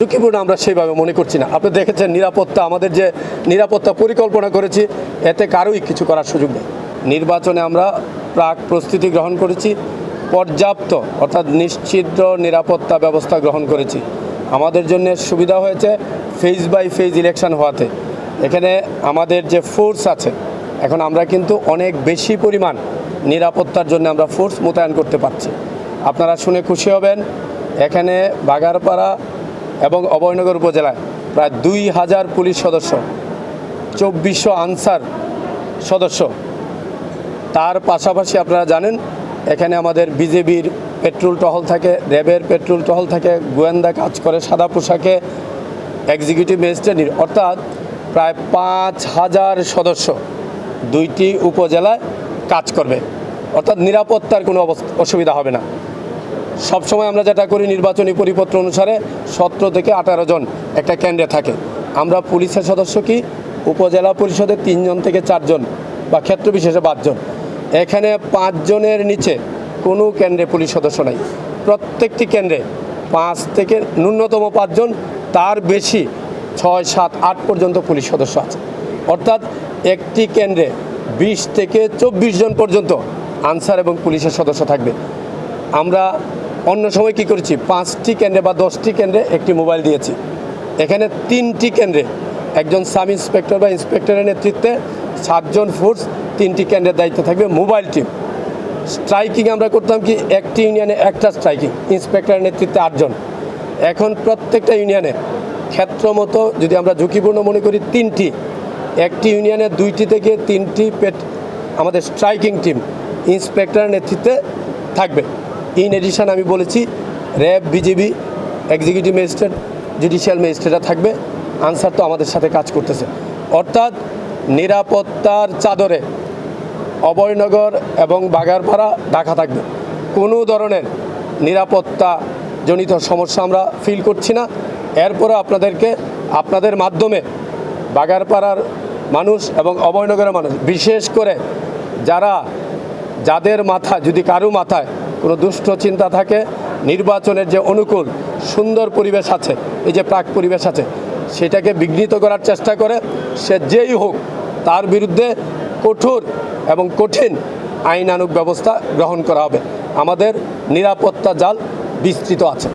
ঝুঁকিপূর্ণ আমরা সেইভাবে মনে করছি না। আপনি দেখেছেন নিরাপত্তা, আমাদের যে নিরাপত্তা পরিকল্পনা করেছি, এতে কারোই কিছু করার সুযোগ নেই। নির্বাচনে আমরা প্রাক প্রস্তুতি গ্রহণ করেছি, পর্যাপ্ত, অর্থাৎ নিশ্চিত নিরাপত্তা ব্যবস্থা গ্রহণ করেছি। আমাদের জন্য সুবিধা হয়েছে ফেজ বাই ফেজ ইলেকশন হওয়াতে। এখানে আমাদের যে ফোর্স আছে, এখন আমরা কিন্তু অনেক বেশি পরিমাণ নিরাপত্তার জন্য আমরা ফোর্স মোতায়েন করতে পারছি। আপনারা শুনে খুশি হবেন, এখানে বাগারপাড়া এবং অভয়নগর উপজেলায় প্রায় দুই হাজার পুলিশ সদস্য, চব্বিশশো আনসার সদস্য। তার পাশাপাশি আপনারা জানেন, এখানে আমাদের বিজেপির পেট্রোল টহল থাকে, র্যাবের পেট্রোল টহল থাকে, গোয়েন্দা কাজ করে, সাদা পোশাকে এক্সিকিউটিভ ম্যাজিস্ট্রেট অর্থাৎ প্রায় পাঁচ হাজার সদস্য দুইটি উপজেলায় কাজ করবে। অর্থাৎ নিরাপত্তার কোনো অসুবিধা হবে না। সবসময় আমরা যেটা করি নির্বাচনী পরিপত্র অনুসারে সতেরো থেকে আঠারো জন একটা কেন্দ্রে থাকে। আমরা পুলিশের সদস্য কি? উপজেলা পরিষদে তিনজন থেকে চারজন বা ক্ষেত্র বিশেষে পাঁচজন। এখানে পাঁচজনের নিচে কোনো কেন্দ্রে পুলিশ সদস্য নাই। প্রত্যেকটি কেন্দ্রে পাঁচ থেকে ন্যূনতম পাঁচজন, তার বেশি ছয়, সাত, আট পর্যন্ত পুলিশ সদস্য আছে। অর্থাৎ একটি কেন্দ্রে বিশ থেকে চব্বিশ জন পর্যন্ত আনসার এবং পুলিশের সদস্য থাকবে। আমরা অন্য সময় কি করেছি? পাঁচটি কেন্দ্রে বা দশটি কেন্দ্রে একটি মোবাইল দিয়েছি। এখানে তিনটি কেন্দ্রে একজন সাব ইন্সপেক্টর বা ইন্সপেক্টরের নেতৃত্বে সাতজন ফোর্স তিনটি কেন্দ্রের দায়িত্ব থাকবে মোবাইল টিম। স্ট্রাইকিং আমরা করতাম কি? একটি ইউনিয়নে একটা স্ট্রাইকিং, ইন্সপেক্টরের নেতৃত্বে আটজন। এখন প্রত্যেকটা ইউনিয়নে ক্ষেত্র মতো যদি আমরা ঝুঁকিপূর্ণ মনে করি, তিনটি একটি ইউনিয়নে দুইটি থেকে তিনটি পেট আমাদের স্ট্রাইকিং টিম ইন্সপেক্টরের নেতৃত্বে থাকবে। ইন এডিশন আমি বলেছি, RAB BJP executive magistrate, judicial ম্যাজিস্ট্রেটরা থাকবে। আনসার তো আমাদের সাথে কাজ করতেছে। অর্থাৎ নিরাপত্তার চাদরে অভয়নগর এবং বাগারপাড়া ঢাকা থাকবে। কোনো ধরনের নিরাপত্তা জনিত সমস্যা আমরা ফিল করছি না। এরপরে আপনাদেরকে, আপনাদের মাধ্যমে বাগারপাড়ার মানুষ এবং অভয়নগরের মানুষ, বিশেষ করে যারা, যাদের মাথা, যদি কারও মাথায় কোনো দুষ্ট চিন্তা থাকে, নির্বাচনের যে অনুকূল, সুন্দর পরিবেশ আছে, এই যে প্রাক পরিবেশ আছে, সেটাকে বিঘ্নিত করার চেষ্টা করে, সে যেই হোক, তার বিরুদ্ধে কঠোর এবং কঠিন আইনানুগ ব্যবস্থা গ্রহণ করা হবে। আমাদের নিরাপত্তা জাল বিস্তৃত আছে।